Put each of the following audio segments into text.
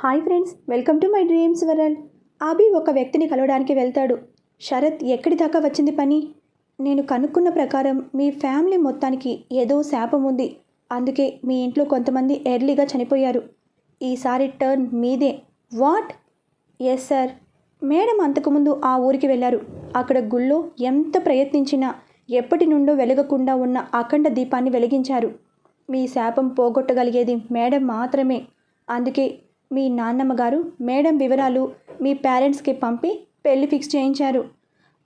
Hi friends welcome to my dreams world. Abhi ఒక వ్యక్తిని కలవడానికి వెళ్తాడు. శరత్ ఎక్కడి దాకా వచ్చింది పని? నేను కనుక్కున్న ప్రకారం మీ ఫ్యామిలీ మొత్తానికి ఏదో శాపం ఉంది. అందుకే మీ ఇంట్లో కొంతమంది ఎర్లీగా చనిపోయారు. ఈసారి టర్న్ మీదే. వాట్? Yes sir. మేడం అంతకుముందు ఆ ఊరికి వెళ్ళారు. అక్కడ గుళ్ళో ఎంత ప్రయత్నించినా ఎప్పటి నుండో వెలగకుండా ఉన్న అఖండ దీపాన్ని వెలిగించారు. మీ శాపం పోగొట్టగలిగేది మేడం మాత్రమే. అందుకే మీ నాన్నమ్మ గారు మేడం వివరాలు మీ పేరెంట్స్కి పంపి పెళ్ళి ఫిక్స్ చేయించారు.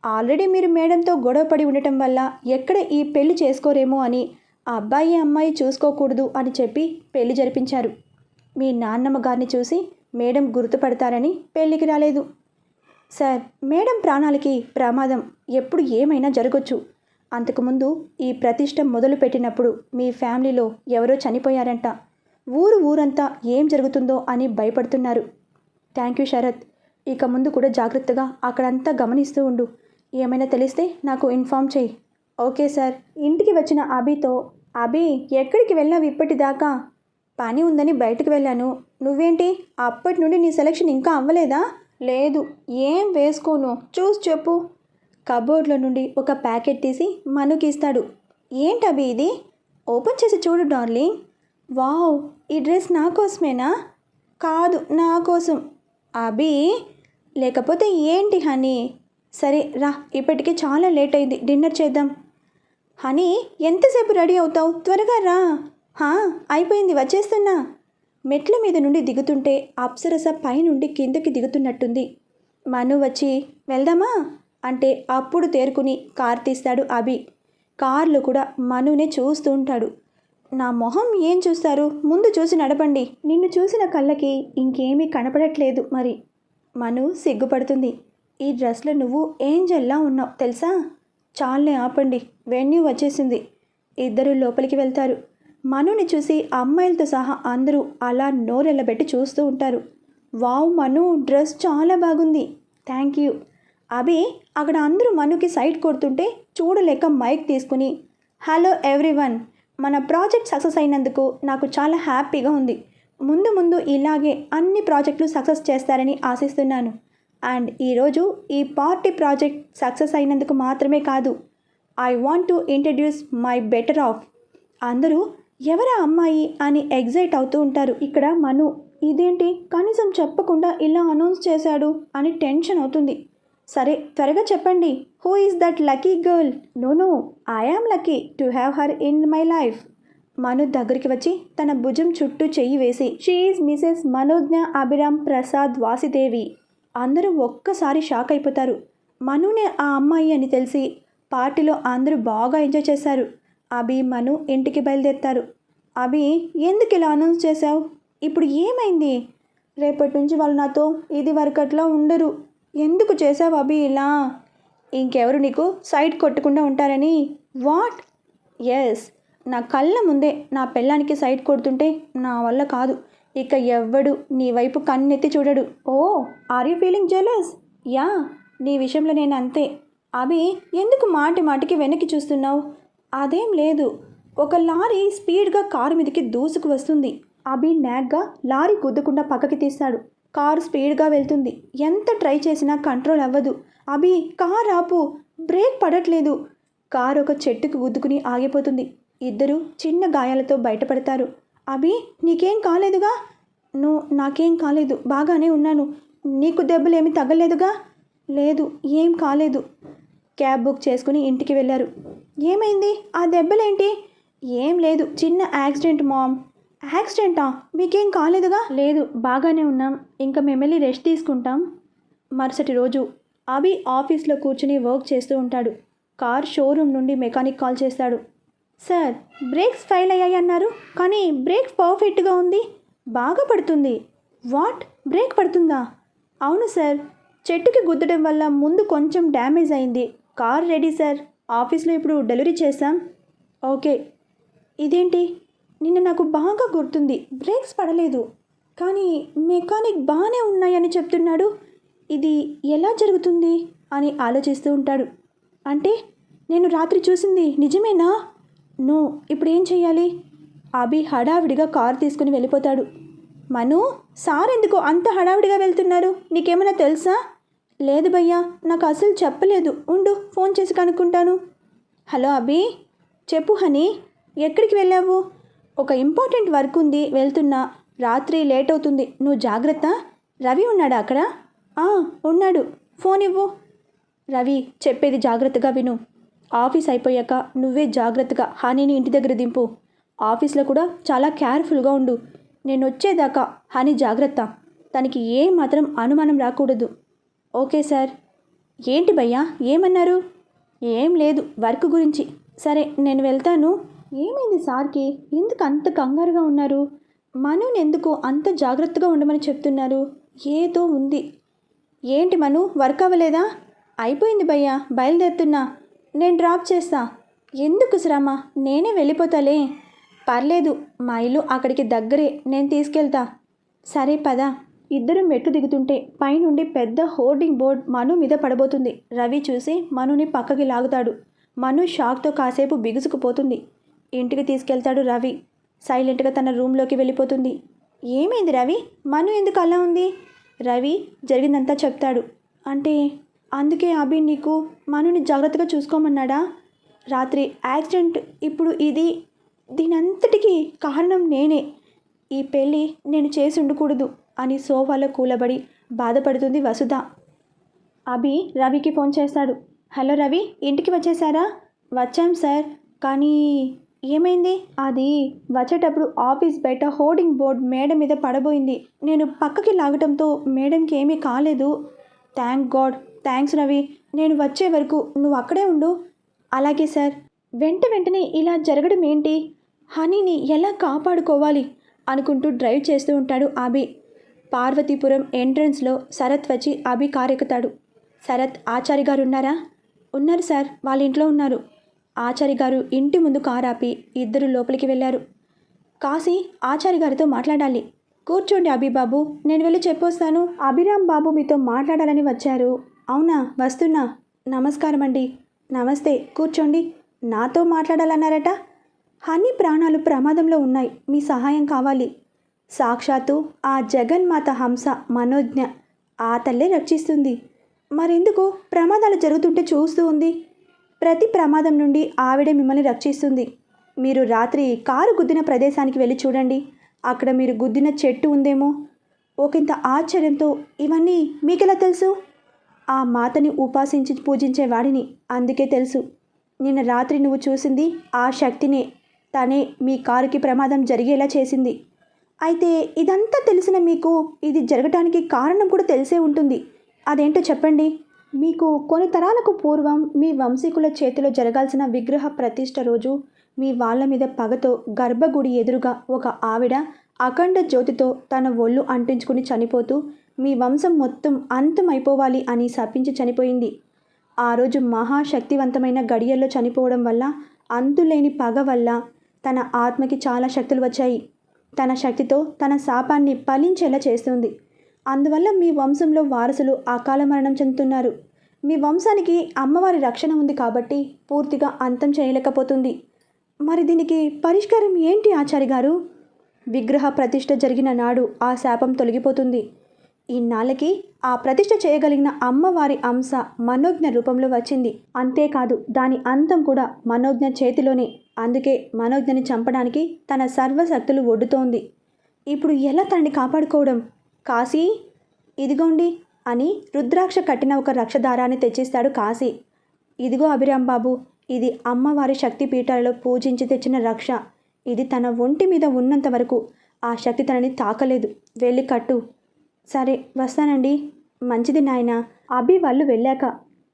ఆల్రెడీ మీరు మేడంతో గొడవపడి ఉండటం వల్ల ఎక్కడ ఈ పెళ్ళి చేసుకోరేమో అని ఆ అబ్బాయి అమ్మాయి చూసుకోకూడదు అని చెప్పి పెళ్ళి జరిపించారు. మీ నాన్నమ్మ గారిని చూసి మేడం గుర్తుపడతారని పెళ్ళికి రాలేదు. సార్ మేడం ప్రాణాలకి ప్రమాదం ఎప్పుడు ఏమైనా జరగచ్చు. అంతకుముందు ఈ ప్రతిష్ట మొదలు పెట్టినప్పుడు మీ ఫ్యామిలీలో ఎవరో చనిపోయారంట. ఊరు ఊరంతా ఏం జరుగుతుందో అని భయపడుతున్నారు. Thank you Sarath. ఇక ముందు కూడా జాగ్రత్తగా అక్కడంతా గమనిస్తూ ఉండు. ఏమైనా తెలిస్తే నాకు ఇన్ఫామ్ చేయి. Okay sir. ఇంటికి వచ్చిన అభితో అభి ఎక్కడికి వెళ్ళావు ఇప్పటిదాకా? పని ఉందని బయటకు వెళ్ళాను. నువ్వేంటి? అప్పటి నుండి నీ సెలక్షన్ ఇంకా అవ్వలేదా? లేదు. ఏం వేసుకోను? చూసి చెప్పు. కబోర్డ్లో నుండి ఒక ప్యాకెట్ తీసి మనుకి ఇస్తాడు ఏంటి అభి ఇది? ఓపెన్ చేసి చూడు డార్లింగ్. వావ్ ఈ డ్రెస్ నా కోసమేనా? కాదు నా కోసం. అభి లేకపోతే ఏంటి హనీ? సరే రా ఇప్పటికే చాలా లేట్ అయింది డిన్నర్ చేద్దాం. హనీ ఎంతసేపు రెడీ అవుతావు? త్వరగా రా. హా అయిపోయింది వచ్చేస్తున్నా. మెట్ల మీద నుండి దిగుతుంటే అప్సరస పైనుండి కిందకి దిగుతున్నట్టుంది. మను వచ్చి వెళ్దామా? అంటే అప్పుడు తేరుకుని కార్ తీస్తాడు అభి. కార్లు కూడా మనునే చూస్తూ ఉంటాడు. నా మొహం ఏం చూస్తారు? ముందు చూసి నడపండి. నిన్ను చూసిన కళ్ళకి ఇంకేమీ కనపడట్లేదు మరి. మను సిగ్గుపడుతుంది. ఈ డ్రెస్లో నువ్వు ఏంజల్లా ఉన్నావు తెలుసా? చాలే ఆపండి. వెన్యూ వచ్చేసింది. ఇద్దరు లోపలికి వెళ్తారు. మనుని చూసి అమ్మాయిలతో సహా అందరూ అలా నోరెళ్ళబెట్టి చూస్తూ ఉంటారు. వావ్ మను డ్రెస్ చాలా బాగుంది. Thank you. అభి అక్కడ అందరూ మనుకి సైట్ కొడుతుంటే చూడలేక మైక్ తీసుకుని హలో ఎవ్రీవన్. మన ప్రాజెక్ట్ సక్సెస్ అయినందుకు నాకు చాలా హ్యాపీగా ఉంది. ముందు ముందు ఇలాగే అన్ని ప్రాజెక్టులు సక్సెస్ చేస్తారని ఆశిస్తున్నాను. అండ్ ఈరోజు ఈ పార్టీ ప్రాజెక్ట్ సక్సెస్ అయినందుకు మాత్రమే కాదు I want to introduce my better half. అందరూ ఎవరా అమ్మాయి? అని ఎగ్జైట్ అవుతూ ఉంటారు. ఇక్కడ మను ఇదేంటి? కనీసం చెప్పకుండా ఇలా అనౌన్స్ చేశాడు? అని టెన్షన్ అవుతుంది. సరే త్వరగా చెప్పండి. Who is that lucky girl no no I am lucky to have her in my life Manu దగ్గరికి వచ్చి తన భుజం చుట్టూ చెయ్యి వేసి she is Mrs Manognya Abhiram Prasad Vasidevi అందరూ ఒక్కసారి షాక్ అయిపోతారు. మనునే ఆ అమ్మాయి అని తెలిసి పార్టీలో అందరూ బాగా ఎంజాయ్ చేశారు. అభి మను ఇంటికి బయలుదేరుతారు. అభి ఎందుకు ఇలా అనౌన్స్ చేశావు? ఇప్పుడు ఏమైంది? రేపటి నుంచి వాళ్ళు నాతో ఇది వరకట్లా ఉండరు. ఎందుకు చేసావు అభి ఇలా? ఇంకెవరు నీకు సైడ్ కొట్టకుండా ఉంటారని? వాట్? ఎస్ నా కళ్ళ ముందే నా పెళ్ళానికి సైడ్ కొడుతుంటే నా వల్ల కాదు. ఇక ఎవ్వడు నీ వైపు కన్నెత్తి చూడడు. ఓ are you feeling jealous yeah నీ విషయంలో నేను అంతే. అవి ఎందుకు మాటి మాటికి వెనక్కి చూస్తున్నావు? అదేం లేదు. ఒక లారీ స్పీడ్గా కారు మీదకి దూసుకు వస్తుంది. అభి నాగ్గా లారీ గుద్దకుండా పక్కకి తీస్తాడు. కారు స్పీడ్గా వెళ్తుంది. ఎంత ట్రై చేసినా కంట్రోల్ అవ్వదు. అభి కార్ ఆపు. బ్రేక్ పడట్లేదు. కారు ఒక చెట్టుకు గుద్దుకుని ఆగిపోతుంది. ఇద్దరు చిన్న గాయాలతో బయటపడతారు. అభి నీకేం కాలేదుగా? నో నాకేం కాలేదు. బాగానే ఉన్నాను. నీకు దెబ్బలేమి తగ్గలేదుగా లేదు ఏం కాలేదు. క్యాబ్ బుక్ చేసుకుని ఇంటికి వెళ్ళారు. ఏమైంది? ఆ దెబ్బలేంటి? ఏం లేదు. చిన్న యాక్సిడెంట్ మామ్. యాక్సిడెంటా? మీకేం కాలేదుగా? లేదు బాగానే ఉన్నాం. ఇంకా మేము వెళ్ళి రెస్ట్ తీసుకుంటాం. మరుసటి రోజు అభి ఆఫీస్లో కూర్చుని వర్క్ చేస్తూ ఉంటాడు. కార్ షోరూమ్ నుండి మెకానిక్ కాల్ చేస్తాడు. సార్ బ్రేక్స్ ఫెయిల్ అయ్యాయి అన్నారు కానీ బ్రేక్ పర్ఫెక్ట్గా ఉంది. బాగా పడుతుంది. వాట్? బ్రేక్ పడుతుందా? అవును సార్. చెట్టుకి గుద్దడం వల్ల ముందు కొంచెం డ్యామేజ్ అయింది. Car ready sir. ఆఫీస్లో ఇప్పుడు డెలివరీ చేశాం. ఓకే. ఇదేంటి? నిన్న నాకు బాగా గుర్తుంది. బ్రేక్స్ పడలేదు. కానీ మెకానిక్ బాగానే ఉన్నాయని చెప్తున్నాడు. ఇది ఎలా జరుగుతుంది? అని ఆలోచిస్తూ ఉంటాడు. అంటే నేను రాత్రి చూసింది నిజమేనా? నో ఇప్పుడు ఏం చేయాలి అభి హడావిడిగా కారు తీసుకుని వెళ్ళిపోతాడు. మను సార్ ఎందుకు అంత హడావిడిగా వెళ్తున్నారు? నీకేమైనా తెలుసా? లేదు భయ్యా నాకు అసలు చెప్పలేదు. ఉండు ఫోన్ చేసి కనుక్కుంటాను. హలో అభి చెప్పు హనీ ఎక్కడికి వెళ్ళావు? ఒక ఇంపార్టెంట్ వర్క్ ఉంది వెళ్తున్నా. రాత్రి లేట్ అవుతుంది. నువ్వు జాగ్రత్త. రవి ఉన్నాడా అక్కడ? ఉన్నాడు. ఫోన్ ఇవ్వు. రవి చెప్పేది జాగ్రత్తగా విను. ఆఫీస్ అయిపోయాక నువ్వే జాగ్రత్తగా హనీని ఇంటి దగ్గర దింపు. ఆఫీస్లో కూడా చాలా కేర్ఫుల్గా ఉండు. నేను వచ్చేదాకా హనీ జాగ్రత్త. తనకి ఏ మాత్రం అనుమానం రాకూడదు. Okay sir. ఏంటి భయ్యా ఏమన్నారు? ఏం లేదు వర్క్ గురించి. సరే నేను వెళ్తాను. ఏమైంది సార్కి? ఎందుకు అంత కంగారుగా ఉన్నారు? మనోని ఎందుకు అంత జాగ్రత్తగా ఉండమని చెప్తున్నారు? ఏదో ఉంది. ఏంటి మను? వర్క్ అవ్వలేదా? అయిపోయింది భయ్యా బయలుదేరుతున్నా. నేను డ్రాప్ చేస్తా. ఎందుకు శ్రమ? నేనే వెళ్ళిపోతాలే. పర్లేదు మా ఇల్లు అక్కడికి దగ్గరే. నేను తీసుకెళ్తా. సరే పద. ఇద్దరు మెట్టు దిగుతుంటే పైనుండి పెద్ద హోర్డింగ్ బోర్డ్ మను మీద పడబోతుంది. రవి చూసి మనుని పక్కకి లాగుతాడు. మను షాక్తో కాసేపు బిగుసుకుపోతుంది. ఇంటికి తీసుకెళ్తాడు రవి. సైలెంట్గా తన రూమ్లోకి వెళ్ళిపోతుంది. ఏమైంది రవి? మను ఎందుకు అలా ఉంది? రవి జరిగిందంతా చెప్తాడు. అంటే అందుకే అభి నీకు మనుని జాగ్రత్తగా చూసుకోమన్నాడా? రాత్రి యాక్సిడెంట్ ఇప్పుడు ఇది దీనంతటికీ కారణం నేనే. ఈ పెళ్ళి నేను చేసి ఉండకూడదు అని సోఫాలో కూలబడి బాధపడుతుంది వసుధ. అభి రవికి ఫోన్ చేస్తాడు. హలో రవి ఇంటికి వచ్చేసారా వచ్చాం సార్ కానీ ఏమైంది? అది వచ్చేటప్పుడు ఆఫీస్ బయట హోర్డింగ్ బోర్డ్ మేడం మీద పడబోయింది. నేను పక్కకి లాగటంతో మేడంకి ఏమీ కాలేదు. Thank god. థ్యాంక్స్ రవి. నేను వచ్చే వరకు నువ్వు అక్కడే ఉండు. అలాగే సార్. వెంట వెంటనే ఇలా జరగడం ఏంటి? హనీని ఎలా కాపాడుకోవాలి? అనుకుంటూ డ్రైవ్ చేస్తూ ఉంటాడు అభి. పార్వతీపురం ఎంట్రన్స్లో శరత్ వచ్చి అభి కారెక్కుతాడు. శరత్ ఆచారి గారు ఉన్నారా? ఉన్నారు సార్. వాళ్ళ ఇంట్లో ఉన్నారు. ఆచారి గారు ఇంటి ముందు కారు ఆపి ఇద్దరు లోపలికి వెళ్ళారు. కాశీ ఆచారి గారితో మాట్లాడాలి. కూర్చోండి అభిబాబు నేను వెళ్ళి చెప్పొస్తాను. అభిరామ్ బాబు మీతో మాట్లాడాలని వచ్చారు. అవునా? వస్తున్నా. నమస్కారం అండి. నమస్తే. కూర్చోండి. నాతో మాట్లాడాలన్నారట? హనీ ప్రాణాలు ప్రమాదంలో ఉన్నాయి. మీ సహాయం కావాలి. సాక్షాత్తు ఆ జగన్మాత హంస మనోజ్ఞ ఆ తల్లే రక్షిస్తుంది. మరెందుకు? ప్రమాదాలు జరుగుతుంటే చూస్తూ ఉంది. ప్రతి ప్రమాదం నుండి ఆవిడే మిమ్మల్ని రక్షిస్తుంది. మీరు రాత్రి కారు గుద్దిన ప్రదేశానికి వెళ్ళి చూడండి. అక్కడ మీరు గుద్దిన చెట్టు ఉందేమో? ఒకంత ఆశ్చర్యంతో ఇవన్నీ మీకెలా తెలుసు? ఆ మాతని ఉపాసించి పూజించే వాడిని అందుకే తెలుసు. నిన్న రాత్రి నువ్వు చూసింది ఆ శక్తినే. తనే మీ కారుకి ప్రమాదం జరిగేలా చేసింది. అయితే ఇదంతా తెలిసిన మీకు ఇది జరగటానికి కారణం కూడా తెలిసే ఉంటుంది. అదేంటో చెప్పండి. మీకు కొన్ని తరాలకు పూర్వం మీ వంశీకుల చేతిలో జరగాల్సిన విగ్రహ ప్రతిష్ట రోజు మీ వాళ్ళ మీద పగతో గర్భగుడి ఎదురుగా ఒక ఆవిడ అఖండ జ్యోతితో తన ఒళ్ళు అంటించుకుని చనిపోతూ మీ వంశం మొత్తం అంతమైపోవాలి అని శపించి చనిపోయింది. ఆ రోజు మహాశక్తివంతమైన గడియల్లో చనిపోవడం వల్ల అంతులేని పగ వల్ల తన ఆత్మకి చాలా శక్తులు వచ్చాయి. తన శక్తితో తన శాపాన్ని ఫలించేలా చేస్తుంది. అందువల్ల మీ వంశంలో వారసులు అకాల మరణం చెందుతున్నారు. మీ వంశానికి అమ్మవారి రక్షణ ఉంది కాబట్టి పూర్తిగా అంతం చేయలేకపోతుంది. మరి దీనికి పరిష్కారం ఏంటి ఆచారి గారు? విగ్రహ ప్రతిష్ఠ జరిగిన నాడు ఆ శాపం తొలగిపోతుంది. ఇన్నాళ్ళకి ఆ ప్రతిష్ఠ చేయగలిగిన అమ్మవారి అంశ మనోజ్ఞ రూపంలో వచ్చింది. అంతేకాదు దాని అంతం కూడా మనోజ్ఞ చేతిలోనే. అందుకే మనోజ్ఞని చంపడానికి తన సర్వశక్తులు ఒడ్డుతోంది. ఇప్పుడు ఎలా తనని కాపాడుకోవడం? కాశీ? ఇదిగోండి అని రుద్రాక్ష కట్టిన ఒక రక్షదారాన్ని తెచ్చిస్తాడు కాశీ. ఇదిగో అభిరామ్ బాబు ఇది అమ్మవారి శక్తి పీఠాలలో పూజించి తెచ్చిన రక్ష. ఇది తన ఒంటి మీద ఉన్నంత వరకు ఆ శక్తి తనని తాకలేదు. వెళ్ళి కట్టు. సరే వస్తానండి. మంచిది నాయన. అభి వాళ్ళు వెళ్ళాక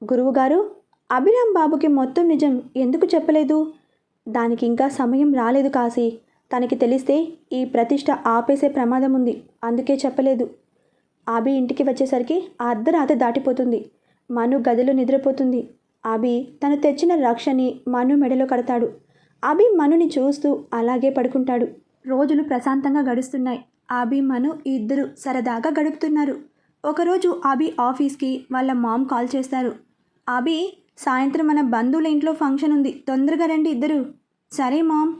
గురువుగారు అభిరామ్ బాబుకి మొత్తం నిజం ఎందుకు చెప్పలేదు? దానికి ఇంకా సమయం రాలేదు కాశీ. తనకి తెలిస్తే ఈ ప్రతిష్ట ఆపేసే ప్రమాదం ఉంది అందుకే చెప్పలేదు. ఆబి ఇంటికి వచ్చేసరికి అర్ధరాత్రి దాటిపోతుంది. మను గదిలో నిద్రపోతుంది. అభి తను తెచ్చిన రక్షని మను మెడలో కడతాడు. అభి మనుని చూస్తూ అలాగే పడుకుంటాడు. రోజులు ప్రశాంతంగా గడుస్తున్నాయి. అభి మను ఇద్దరు సరదాగా గడుపుతున్నారు. ఒకరోజు అభి ఆఫీస్కి వాళ్ళ మామ్ కాల్ చేస్తారు. అభి సాయంత్రం మన బంధువుల ఇంట్లో ఫంక్షన్ ఉంది. తొందరగా రండి ఇద్దరు. సరే మామ్.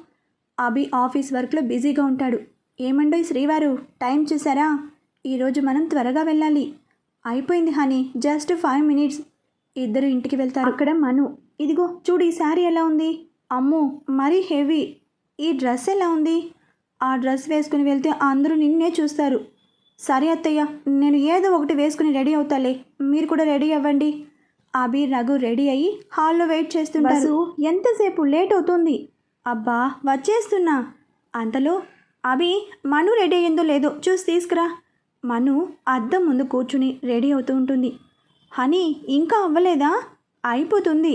అభి ఆఫీస్ వర్క్లో బిజీగా ఉంటాడు. ఏమండోయ్ శ్రీవారు టైం చూసారా? ఈరోజు మనం త్వరగా వెళ్ళాలి. అయిపోయింది హనీ. Just five minutes. ఇద్దరు ఇంటికి వెళ్తారు. అక్కడ మను. ఇదిగో చూడు ఈ శారీ ఎలా ఉంది? అమ్మో మరీ హెవీ. ఈ డ్రెస్ ఎలా ఉంది? ఆ డ్రెస్ వేసుకుని వెళ్తే అందరూ నిన్నే చూస్తారు. సరే అత్తయ్య నేను ఏదో ఒకటి వేసుకుని రెడీ అవుతాలే. మీరు కూడా రెడీ అవ్వండి. అభి రఘు రెడీ అయ్యి హాల్లో వెయిట్ చేస్తుంటారు. ఎంతసేపు లేట్ అవుతుంది? అబ్బా వచ్చేస్తున్నా. అంతలో అభి మను రెడీ అయ్యిందో లేదో చూసి తీసుకురా. మను అద్దం ముందు కూర్చుని రెడీ అవుతూ ఉంటుంది. హనీ ఇంకా అవ్వలేదా? అయిపోతుంది.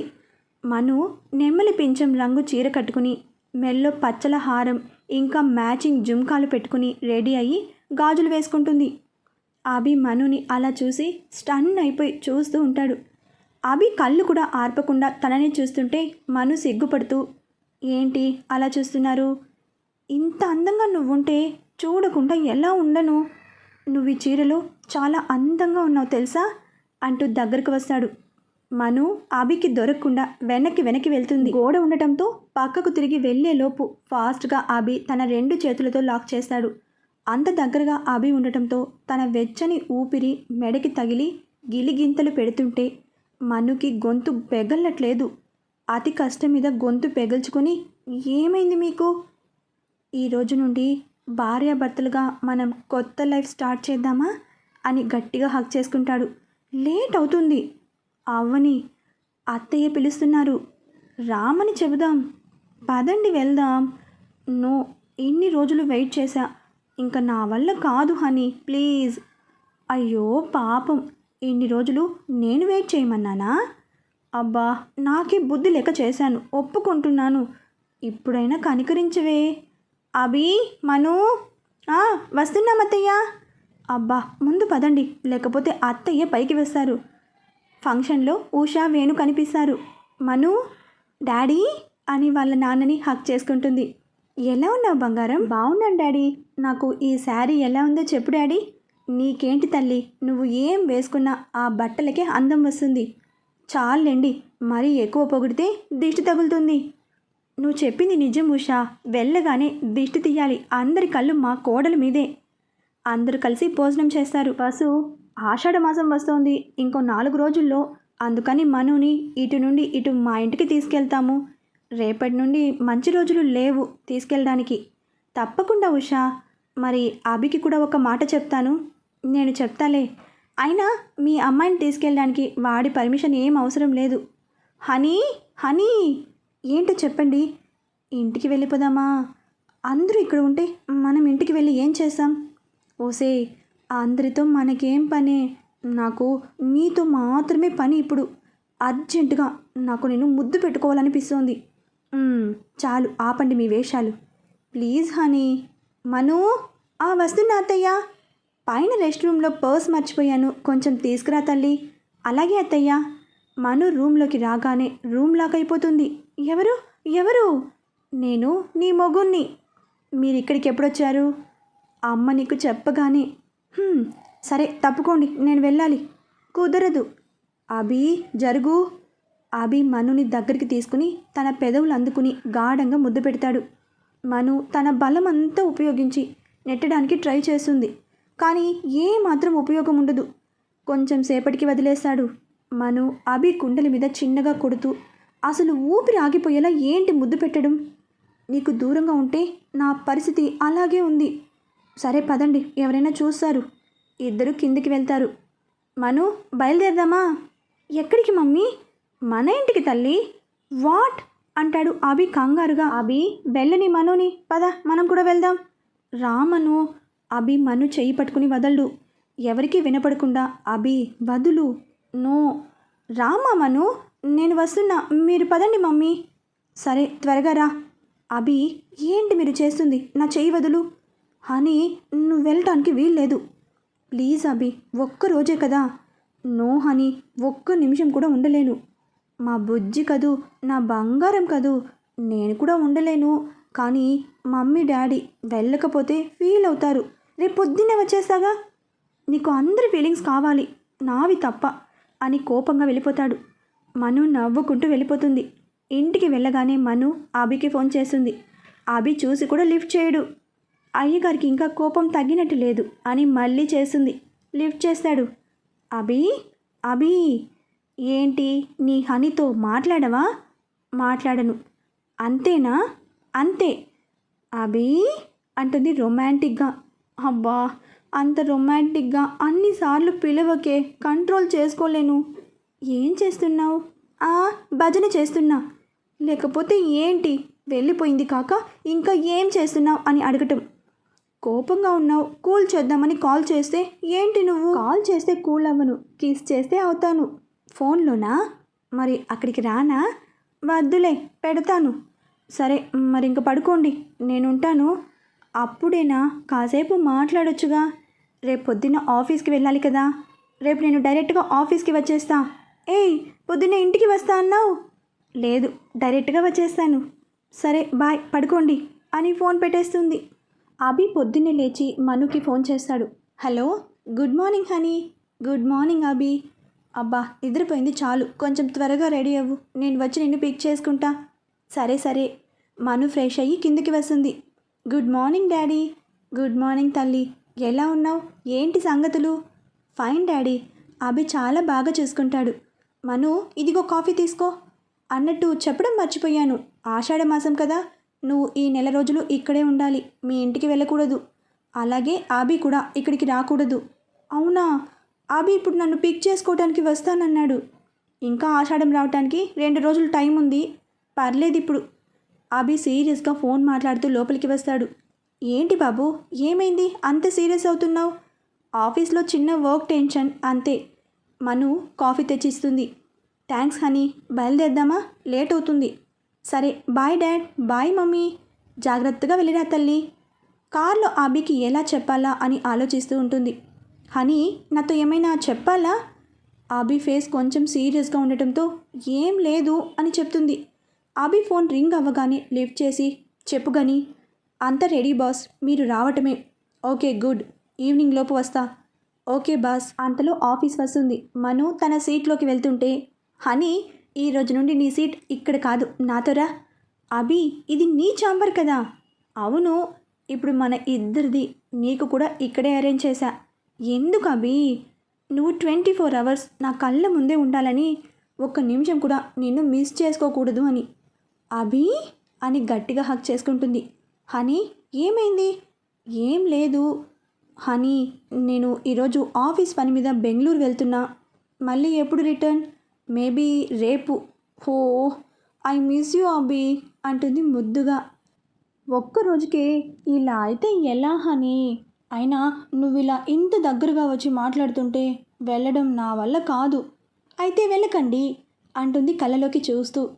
మను నెమ్మలి పింఛం రంగు చీర కట్టుకుని మెల్లో పచ్చల హారం ఇంకా మ్యాచింగ్ జుమ్కాలు పెట్టుకుని రెడీ అయ్యి గాజులు వేసుకుంటుంది. అభి మనుని అలా చూసి స్టన్ అయిపోయి చూస్తూ ఉంటాడు. అభి కళ్ళు కూడా ఆర్పకుండా తనని చూస్తుంటే మను సిగ్గుపడుతూ ఏంటి అలా చూస్తున్నారు? ఇంత అందంగా నువ్వుంటే చూడకుండా ఎలా ఉండను? నువ్వు ఈ చీరలో చాలా అందంగా ఉన్నావు తెలుసా? అంటూ దగ్గరకు వస్తాడు. మను అభికి దొరకకుండా వెనక్కి వెనక్కి వెళ్తుంది. గోడ ఉండటంతో పక్కకు తిరిగి వెళ్ళేలోపు ఫాస్ట్గా అభి తన రెండు చేతులతో లాక్ చేస్తాడు. అంత దగ్గరగా అభి ఉండటంతో తన వెచ్చని ఊపిరి మెడకి తగిలి గిలిగింతలు పెడుతుంటే మనుకి గొంతు పెగలట్లేదు. అతి కష్టం మీద గొంతు పెగల్చుకొని ఏమైంది మీకు? ఈ రోజు నుండి భార్యాభర్తలుగా మనం కొత్త లైఫ్ స్టార్ట్ చేద్దామా అని గట్టిగా హక్ చేసుకుంటాడు. లేట్ అవుతుంది. అవ్వని అత్తయ్య పిలుస్తున్నారు. రామని చెబుదాం. పదండి వెళ్దాం. నో ఇన్ని రోజులు వెయిట్ చేశా. ఇంకా నా వల్ల కాదు హనీ ప్లీజ్. అయ్యో పాపం. ఇన్ని రోజులు నేను వెయిట్ చేయమన్నానా? అబ్బా నాకే బుద్ధి లెక్క చేశాను. ఒప్పుకుంటున్నాను. ఇప్పుడైనా కనికరించవే. అభి మను వస్తున్నాం అత్తయ్య. అబ్బా ముందు పదండి. లేకపోతే అత్తయ్య పైకి వేస్తారు. ఫంక్షన్లో ఉషా వేణు కనిపిస్తారు. మను డాడీ అని వాళ్ళ నాన్నని హక్ చేసుకుంటుంది. ఎలా ఉన్నావు బంగారం? బాగున్నాను డాడీ. నాకు ఈ శారీ ఎలా ఉందో చెప్పు డాడీ. నీకేంటి తల్లి? నువ్వు ఏం వేసుకున్నా ఆ బట్టలకే అందం వస్తుంది. చాలండి. మరీ ఎక్కువ పొగిడితే దిష్టి తగులుతుంది. నువ్వు చెప్పింది నిజం ఉషా. వెళ్ళగానే దిష్టి తీయాలి. అందరి కళ్ళు మా కోడల మీదే. అందరూ కలిసి భోజనం చేస్తారు. బస్సు ఆషాఢ మాసం వస్తోంది. ఇంకో నాలుగు రోజుల్లో అందుకని మనుని ఇటు నుండి ఇటు మా ఇంటికి తీసుకెళ్తాము. రేపటి నుండి మంచి రోజులు లేవు తీసుకెళ్ళడానికి. తప్పకుండా ఉషా. మరి అభికి కూడా ఒక మాట చెప్తాను. నేను చెప్తాలే. అయినా మీ అమ్మాయిని తీసుకెళ్ళడానికి వాడి పర్మిషన్ ఏం అవసరం లేదు. Honey honey. ఏంటో చెప్పండి. ఇంటికి వెళ్ళిపోదామా? అందరూ ఇక్కడ ఉంటే మనం ఇంటికి వెళ్ళి ఏం చేస్తాం? ఓసే అందరితో మనకేం పనే? నాకు నీతో మాత్రమే పని ఇప్పుడు. అర్జెంటుగా నాకు నేను ముద్దు పెట్టుకోవాలనిపిస్తోంది. చాలు ఆపండి మీ వేషాలు. Please honey. మను ఆ వస్తున్నా అత్తయ్య. పైన రెస్ట్ రూమ్లో పర్స్ మర్చిపోయాను. కొంచెం తీసుకురా తల్లి. అలాగే అత్తయ్య. మను రూమ్లోకి రాగానే రూమ్ లాక్ అయిపోతుంది. ఎవరు? ఎవరు? నేను నీ మొగుణ్ణి. మీరు ఇక్కడికి ఎప్పుడొచ్చారు? అమ్మ నీకు చెప్పగానే సరే తప్పుకోండి నేను వెళ్ళాలి. కుదరదు. అభి జరుగు. అభి మనుని దగ్గరికి తీసుకుని తన పెదవులు అందుకుని గాఢంగా ముద్దు పెడతాడు. మను తన బలం అంతా ఉపయోగించి నెట్టడానికి ట్రై చేస్తుంది. కానీ ఏ మాత్రం ఉపయోగం ఉండదు. కొంచెం సేపటికి వదిలేస్తాడు. మను అభి కుండలి మీద చిన్నగా కొడుతూ అసలు ఊపిరి ఆగిపోయేలా ఏంటి ముద్దు పెట్టడం? నీకు దూరంగా ఉంటే నా పరిస్థితి అలాగే ఉంది. సరే పదండి. ఎవరైనా చూస్తారు. ఇద్దరు కిందికి వెళ్తారు. మను బయలుదేరదామా? ఎక్కడికి మమ్మీ? మన ఇంటికి తల్లి. వాట్? అంటాడు అభి కంగారుగా. అభి వెళ్ళని మనుని. పద మనం కూడా వెళ్దాం. రామను అభి మను చెయ్యి పట్టుకుని వదలడు. ఎవరికీ వినపడకుండా అభి వదులు. నో. రామా మను? నేను వస్తున్నా. మీరు పదండి మమ్మీ. సరే త్వరగా రా. అభి ఏంటి మీరు చేస్తుంది? నా చెయ్యి వదులు. హనీ నువ్వు వెళ్ళటానికి వీల్లేదు. ప్లీజ్ అభి ఒక్క రోజే కదా. నో హనీ ఒక్క నిమిషం కూడా ఉండలేను. మా బుజ్జి కదూ నా బంగారం కదూ నేను కూడా ఉండలేను. కానీ మమ్మీ డాడీ వెళ్ళకపోతే ఫీల్ అవుతారు. రేపు పొద్దున్నే వచ్చేస్తాగా? నీకు అందరి ఫీలింగ్స్ కావాలి. నావి తప్ప అని కోపంగా వెళ్ళిపోతాడు. మను నవ్వుకుంటూ వెళ్ళిపోతుంది. ఇంటికి వెళ్ళగానే మను అభికి ఫోన్ చేస్తుంది. అభి చూసి కూడా లిఫ్ట్ చేయడు. అయ్యగారికి ఇంకా కోపం తగ్గినట్టు లేదు అని మళ్ళీ చేస్తుంది. లిఫ్ట్ చేస్తాడు. అభి? అభి? ఏంటి? నీ హనీతో మాట్లాడవా? మాట్లాడను. అంతేనా? అంతే. అభి? అంటుంది రొమాంటిక్గా. అబ్బా! అంత రొమాంటిక్గా అన్నిసార్లు పిలవకే కంట్రోల్ చేసుకోలేను. ఏం చేస్తున్నావు? ఆ భజన చేస్తున్నా. లేకపోతే ఏంటి? వెళ్ళిపోయింది కాక ఇంకా ఏం చేస్తున్నావు అని అడగటం. కోపంగా ఉన్నావు. కూల్ చేద్దామని కాల్ చేస్తే ఏంటి నువ్వు? కాల్ చేస్తే కూల్ అవ్వను. కిస్ చేస్తే అవుతాను. ఫోన్లోనా? మరి అక్కడికి రానా? వద్దులే పెడతాను. సరే మరి ఇంక పడుకోండి. నేనుంటాను. అప్పుడేనా? కాసేపు మాట్లాడొచ్చుగా. రేపు పొద్దున్న ఆఫీస్కి వెళ్ళాలి కదా. రేపు నేను డైరెక్ట్గా ఆఫీస్కి వచ్చేస్తా. ఏయ్ పొద్దున్న ఇంటికి వస్తా అన్నావు? లేదు డైరెక్ట్గా వచ్చేస్తాను. సరే బాయ్ పడుకోండి అని ఫోన్ పెట్టేస్తుంది. అభి పొద్దున్నే లేచి మనుకి ఫోన్ చేస్తాడు. Hello good morning honey. Good morning Abhi. అబ్బా నిద్రపోయింది చాలు. కొంచెం త్వరగా రెడీ అవ్వు. నేను వచ్చి నిన్ను పిక్ చేసుకుంటా. సరే సరే. మను ఫ్రెష్ అయ్యి కిందికి వస్తుంది. Good morning daddy. Good morning తల్లి. ఎలా ఉన్నావు? ఏంటి సంగతులు? Fine daddy. అభి చాలా బాగా చూసుకుంటాడు. మను ఇదిగో కాఫీ తీసుకో. అన్నట్టు చెప్పడం మర్చిపోయాను. ఆషాఢ మాసం కదా. నువ్వు ఈ నెల రోజులు ఇక్కడే ఉండాలి. మీ ఇంటికి వెళ్ళకూడదు. అలాగే ఆబీ కూడా ఇక్కడికి రాకూడదు. అవునా? ఆబీ ఇప్పుడు నన్ను పిక్ చేసుకోవడానికి వస్తానన్నాడు. ఇంకా ఆషాఢం రావడానికి రెండు రోజులు టైం ఉంది. పర్లేదు ఇప్పుడు. ఆబీ సీరియస్గా ఫోన్ మాట్లాడుతూ లోపలికి వస్తాడు. ఏంటి బాబు? ఏమైంది? అంత సీరియస్ అవుతున్నావు? ఆఫీస్లో చిన్న వర్క్ టెన్షన్ అంతే. మను కాఫీ తెచ్చిస్తుంది. థ్యాంక్స్ హనీ బయలుదేద్దామా లేట్ అవుతుంది. సరే బాయ్ డాడ్ బాయ్ మమ్మీ. జాగ్రత్తగా వెళ్ళిరా తల్లి. కార్లో ఆబీకి ఎలా చెప్పాలా అని ఆలోచిస్తూ ఉంటుంది. హనీ నాతో ఏమైనా చెప్పాలా? ఆబీ ఫేస్ కొంచెం సీరియస్గా ఉండటంతో ఏం లేదు అని చెప్తుంది. ఆబీ ఫోన్ రింగ్ అవ్వగానే లిఫ్ట్ చేసి చెప్పు గని. అంతా రెడీ బాస్ మీరు రావటమే. Okay good. ఈవినింగ్ లోపు వస్తా. ఓకే బాస్ అంతలో ఆఫీస్ వస్తుంది మను తన సీట్లోకి వెళ్తుంటే హనీ ఈ రోజు నుండి నీ సీట్ ఇక్కడ కాదు నాతోరా అభి ఇది నీ చాంబర్ కదా. అవును ఇప్పుడు మన ఇద్దరిది నీకు కూడా ఇక్కడే అరేంజ్ చేశా. ఎందుకు అభి? నువ్వు ట్వంటీ ఫోర్ అవర్స్ నా కళ్ళ ముందే ఉండాలని ఒక్క నిమిషం కూడా నిన్ను మిస్ చేసుకోకూడదు అని. అభి అని గట్టిగా హక్ చేసుకుంటుంది. హనీ ఏమైంది? ఏం లేదు. హనీ నేను ఈరోజు ఆఫీస్ పని మీద బెంగళూరు వెళ్తున్నా. మళ్ళీ ఎప్పుడు రిటర్న్? మేబీ రేపు. హో ఐ మిస్ యూ అబీ అంటుంది ముద్దుగా. ఒక్క రోజుకే ఇలా అయితే ఎలా హనీ? అయినా నువ్వు ఇలా ఇంత దగ్గరగా వచ్చి మాట్లాడుతుంటే వెళ్ళడం నా వల్ల కాదు. అయితే వెళ్ళకండి అంటుంది కళ్ళలోకి చూస్తూ.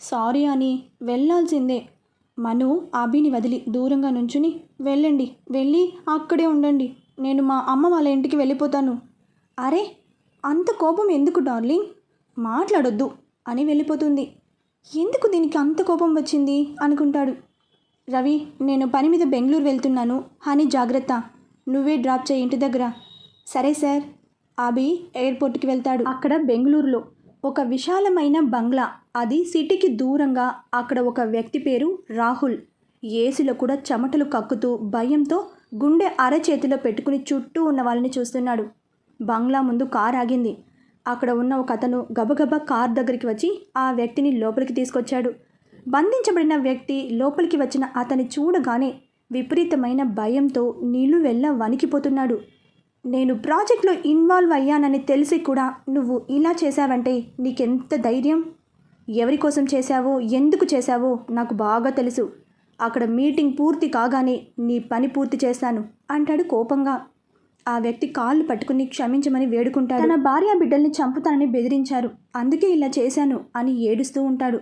సారీ అని వెళ్ళాల్సిందే. మను అభిని వదిలి దూరంగా నుంచుని వెళ్ళండి. వెళ్ళి అక్కడే ఉండండి. నేను మా అమ్మ వాళ్ళ ఇంటికి వెళ్ళిపోతాను. అరే అంత కోపం ఎందుకు డార్లింగ్? మాట్లాడొద్దు అని వెళ్ళిపోతుంది. ఎందుకు దీనికి అంత కోపం వచ్చింది? అనుకుంటాడు. రవి నేను పని మీద బెంగళూరు వెళ్తున్నాను. హనీ జాగ్రత్త. నువ్వే డ్రాప్ చేయి ఇంటి దగ్గర. సరే సార్. అభి ఎయిర్పోర్ట్కి వెళ్తాడు. అక్కడ బెంగళూరులో ఒక విశాలమైన బంగ్లా. అది సిటీకి దూరంగా అక్కడ ఒక వ్యక్తి పేరు రాహుల్. ఏసీలో కూడా చెమటలు కక్కుతూ భయంతో గుండె అరచేతిలో పెట్టుకుని చుట్టూ ఉన్న వాళ్ళని చూస్తున్నాడు. బంగ్లా ముందు కార్ ఆగింది. అక్కడ ఉన్న ఒక అతను గబగబా కార్ దగ్గరికి వచ్చి ఆ వ్యక్తిని లోపలికి తీసుకొచ్చాడు. బంధించబడిన వ్యక్తి లోపలికి వచ్చిన అతని చూడగానే విపరీతమైన భయంతో నిలువెల్ల వణికిపోతున్నాడు. నేను ప్రాజెక్ట్లో ఇన్వాల్వ్ అయ్యానని తెలిసి కూడా నువ్వు ఇలా చేశావంటే నీకెంత ధైర్యం? ఎవరి కోసం చేశావో ఎందుకు చేశావో నాకు బాగా తెలుసు. అక్కడ మీటింగ్ పూర్తి కాగానే నీ పని పూర్తి చేశాను అంటాడు కోపంగా. ఆ వ్యక్తి కాళ్ళు పట్టుకుని క్షమించమని వేడుకుంటాడు. తన భార్య బిడ్డల్ని చంపుతానని బెదిరించారు. అందుకే ఇలా చేశాను అని ఏడుస్తూ ఉంటాడు.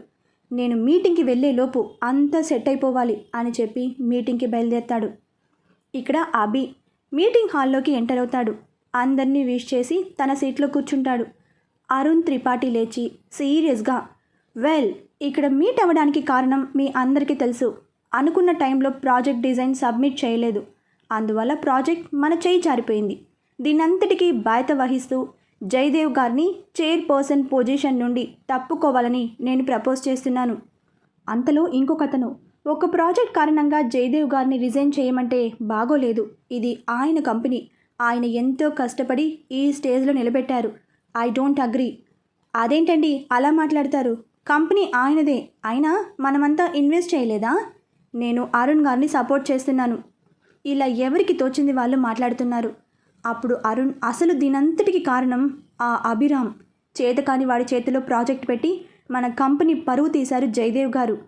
నేను మీటింగ్కి వెళ్ళేలోపు అంతా సెట్ అయిపోవాలి అని చెప్పి మీటింగ్కి బయలుదేరతాడు. ఇక్కడ అభి మీటింగ్ హాల్లోకి ఎంటర్ అవుతాడు. అందరినీ విష్ చేసి తన సీట్లో కూర్చుంటాడు. అరుణ్ త్రిపాఠి లేచి సీరియస్గా వెల్ ఇక్కడ మీట్ అవ్వడానికి కారణం మీ అందరికీ తెలుసు. అనుకున్న టైంలో ప్రాజెక్ట్ డిజైన్ సబ్మిట్ చేయలేదు. అందువల్ల ప్రాజెక్ట్ మన చేయి జారిపోయింది. దీనంతటికీ బాధ్యత వహిస్తూ జయదేవ్ గారిని చైర్పర్సన్ పొజిషన్ నుండి తప్పుకోవాలని నేను ప్రపోజ్ చేస్తున్నాను. అంతలో ఇంకొకతను ఒక ప్రాజెక్ట్ కారణంగా జయదేవ్ గారిని రిజైన్ చేయమంటే బాగోలేదు. ఇది ఆయన కంపెనీ. ఆయన ఎంతో కష్టపడి ఈ స్టేజ్లో నిలబెట్టారు. I don't agree. అదేంటండి అలా మాట్లాడతారు? కంపెనీ ఆయనదే. అయినా మనమంతా ఇన్వెస్ట్ చేయలేదా? నేను అరుణ్ గారిని సపోర్ట్ చేస్తున్నాను. ఇలా ఎవరికి తోచింది వాళ్ళు మాట్లాడుతున్నారు. అప్పుడు అరుణ్ అసలు దీనంతటికి కారణం ఆ అభిరామ్. చేతకాని వాడి చేతిలో ప్రాజెక్ట్ పెట్టి మన కంపెనీ పరువు తీశారు జయదేవ్ గారు.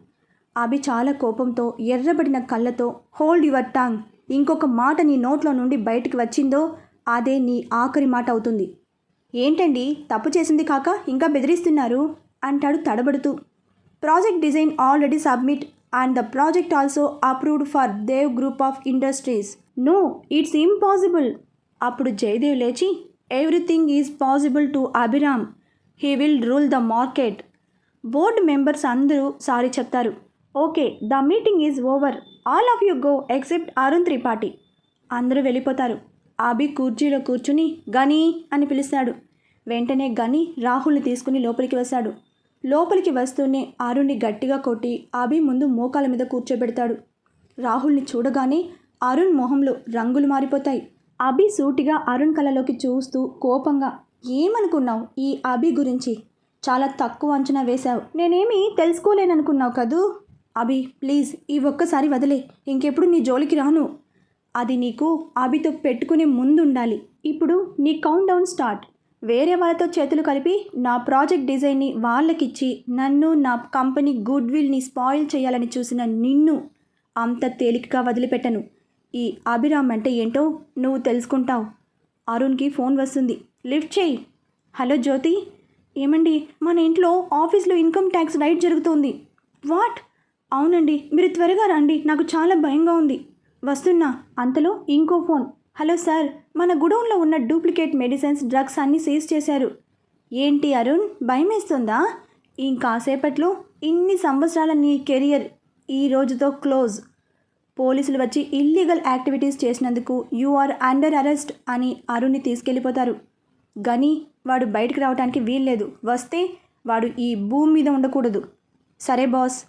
అభి చాలా కోపంతో ఎర్రబడిన కళ్ళతో హోల్డ్ యువర్ టాంగ్ ఇంకొక మాట నీ నోట్లో నుండి బయటికి వచ్చిందో అదే నీ ఆఖరి మాట అవుతుంది. ఏంటండి తప్పు చేసింది కాక ఇంకా బెదిరిస్తున్నారు? అంటాడు తడబడుతూ. Project design already submit and the project also approved for Dev group of industries no it's impossible అప్పుడు జయదేవ్ లేచి everything is possible to Abhiram he will rule the market board members అందరూ సారీ చెప్తారు. Okay the meeting is over all of you go except Arun Tripathi అందరూ వెళ్ళిపోతారు. అభి కుర్చీలో కూర్చుని గని అని పిలుస్తాడు. వెంటనే గని రాహుల్ని తీసుకుని లోపలికి వస్తాడు. లోపలికి వస్తూనే అరుణ్ని గట్టిగా కొట్టి అభి ముందు మోకాల మీద కూర్చోబెడతాడు. రాహుల్ని చూడగానే అరుణ్ మొహంలో రంగులు మారిపోతాయి. అభి సూటిగా అరుణ్ కళ్ళలోకి చూస్తూ కోపంగా ఏమనుకున్నావు ఈ అభి గురించి? చాలా తక్కువ అంచనా వేశావు. నేనేమీ తెలుసుకోలేననుకున్నావు కదూ? అభి ప్లీజ్ ఈ ఒక్కసారి వదిలే. ఇంకెప్పుడు నీ జోలికి రాను. అది నీకు అభితో పెట్టుకునే ముందు ఉండాలి ఇప్పుడు నీ కౌంట్ డౌన్ స్టార్ట్ వేరే వాళ్ళతో చేతులు కలిపి నా ప్రాజెక్ట్ డిజైన్ని వాళ్ళకిచ్చి నన్ను నా కంపెనీ గుడ్ విల్ని స్పాయిల్ చేయాలని చూసిన నిన్ను అంత తేలికగా వదిలిపెట్టను. ఈ అభిరామ్ అంటే ఏంటో నువ్వు తెలుసుకుంటావు. అరుణ్కి ఫోన్ వస్తుంది. లిఫ్ట్ చేయి. హలో జ్యోతి. ఏమండి? మన ఇంట్లో ఆఫీస్లో ఇన్కమ్ ట్యాక్స్ రైట్ జరుగుతోంది. వాట్? అవునండి. మీరు త్వరగా రండి. నాకు చాలా భయంగా ఉంది. వస్తున్నా. అంతలో ఇంకో ఫోన్. Hello sir. మన గుడౌన్లో ఉన్న డూప్లికేట్ మెడిసిన్స్ డ్రగ్స్ అన్నీ సీజ్ చేశారు. ఏంటి అరుణ్? భయమేస్తుందా? ఇంకాసేపట్లో ఇన్ని సంవత్సరాల నీ కెరియర్ ఈ రోజుతో క్లోజ్. పోలీసులు వచ్చి ఇల్లీగల్ యాక్టివిటీస్ చేసినందుకు యు ఆర్ అండర్ అరెస్ట్ అని అరుణ్ని తీసుకెళ్ళిపోతారు. గని వాడు బయటకు రావడానికి వీల్లేదు. వస్తే వాడు ఈ భూమి మీద ఉండకూడదు. సరే బాస్.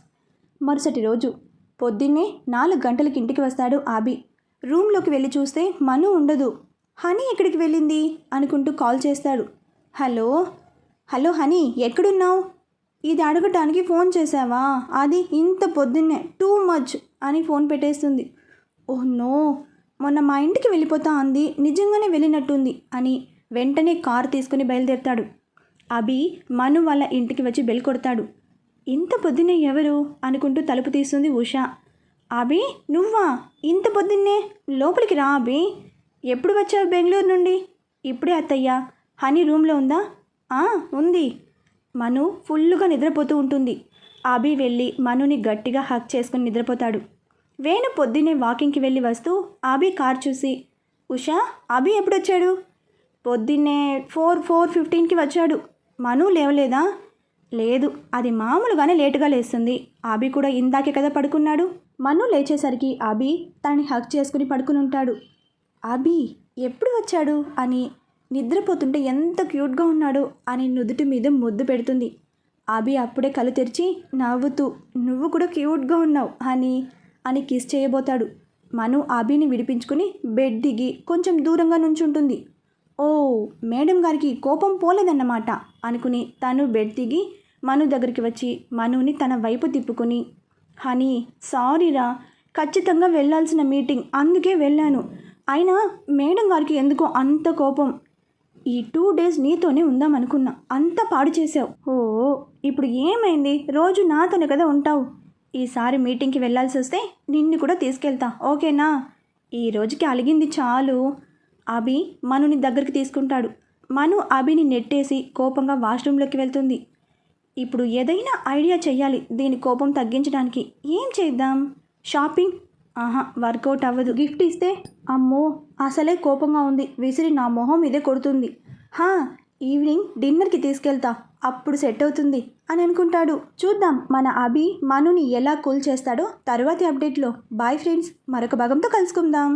మరుసటి రోజు పొద్దున్నే నాలుగు గంటలకి ఇంటికి వస్తాడు ఆబి. రూమ్లోకి వెళ్ళి చూస్తే మను ఉండదు. హనీ ఎక్కడికి వెళ్ళింది? అనుకుంటూ కాల్ చేస్తాడు. హలో? హలో హనీ ఎక్కడున్నావు? ఇది అడగటానికి ఫోన్ చేసావా అది ఇంత పొద్దున్నే టూ మచ్ అని ఫోన్ పెట్టేస్తుంది. Oh no. మొన్న మా ఇంటికి వెళ్ళిపోతా అంది నిజంగానే వెళ్ళినట్టుంది అని వెంటనే కార్ తీసుకుని బయలుదేరుతాడు. అభి మను వాళ్ళ ఇంటికి వచ్చి బెల్ కొడతాడు. ఇంత పొద్దున్నే ఎవరు? అనుకుంటూ తలుపు తీస్తుంది ఉషా. అభి నువ్వా? ఇంత పొద్దున్నే? లోపలికి రా అభి. ఎప్పుడు వచ్చావు బెంగళూరు నుండి? ఇప్పుడే అత్తయ్య. హనీ రూమ్లో ఉందా? "ఆ, ఉంది. మను ఫుల్లుగా నిద్రపోతూ ఉంటుంది. అభి వెళ్ళి మనుని గట్టిగా హక్ చేసుకుని నిద్రపోతాడు. వేణు పొద్దున్నే వాకింగ్కి వెళ్ళి వస్తూ అభి కార్ చూసి ఉషా అభి ఎప్పుడొచ్చాడు? పొద్దున్నే ఫోర్ ఫోర్ ఫిఫ్టీన్కి వచ్చాడు. మను లేవలేదా? లేదు అది మామూలుగానే లేటుగా లేస్తుంది. అభి కూడా ఇందాకే కదా పడుకున్నాడు. మను లేచేసరికి అభి తనని హక్ చేసుకుని పడుకుని ఉంటాడు అభి ఎప్పుడు వచ్చాడు? అని నిద్రపోతుంటే ఎంత క్యూట్గా ఉన్నాడో అని నుదుటి మీద ముద్దు పెడుతుంది. అభి అప్పుడే కళ్ళు తెరిచి నవ్వుతూ నువ్వు కూడా క్యూట్గా ఉన్నావు అని అని కిస్ చేయబోతాడు. మను అభిని విడిపించుకుని బెడ్ దిగి కొంచెం దూరంగా నుంచుంటుంది. ఓ మేడం గారికి కోపం పోలేదన్నమాట అనుకుని తను బెడ్ దిగి మను దగ్గరికి వచ్చి మనుని తన వైపు తిప్పుకుని హనీ సారీరా ఖచ్చితంగా వెళ్ళాల్సిన మీటింగ్ అందుకే వెళ్ళాను. అయినా మేడం గారికి ఎందుకో అంత కోపం? ఈ టూ డేస్ నీతోనే ఉందామనుకున్నా అంత పాడు చేసావు ఓ ఇప్పుడు ఏమైంది? రోజు నాతోనే కదా ఉంటావు. ఈసారి మీటింగ్కి వెళ్ళాల్సి వస్తే నిన్ను కూడా తీసుకెళ్తా. ఓకేనా? ఈ రోజుకి అలిగింది చాలు. అభి మనుని దగ్గరికి తీసుకుంటాడు. మను అభిని నెట్టేసి కోపంగా వాష్రూమ్లోకి వెళ్తుంది. ఇప్పుడు ఏదైనా ఐడియా చెయ్యాలి. దీని కోపం తగ్గించడానికి ఏం చేద్దాం? షాపింగ్? ఆహా వర్కౌట్ అవ్వదు. గిఫ్ట్ ఇస్తే? అమ్మో అసలే కోపంగా ఉంది. విసిరి నా మొహం మీదే కొడుతుంది. హా ఈవినింగ్ డిన్నర్కి తీసుకెళ్తా. అప్పుడు సెట్ అవుతుంది అని అనుకుంటాడు. చూద్దాం మన అభి మనుని ఎలా కూల్ చేస్తాడో తరువాతి అప్డేట్లో. బాయ్ ఫ్రెండ్స్ మరొక భాగంతో కలుసుకుందాం.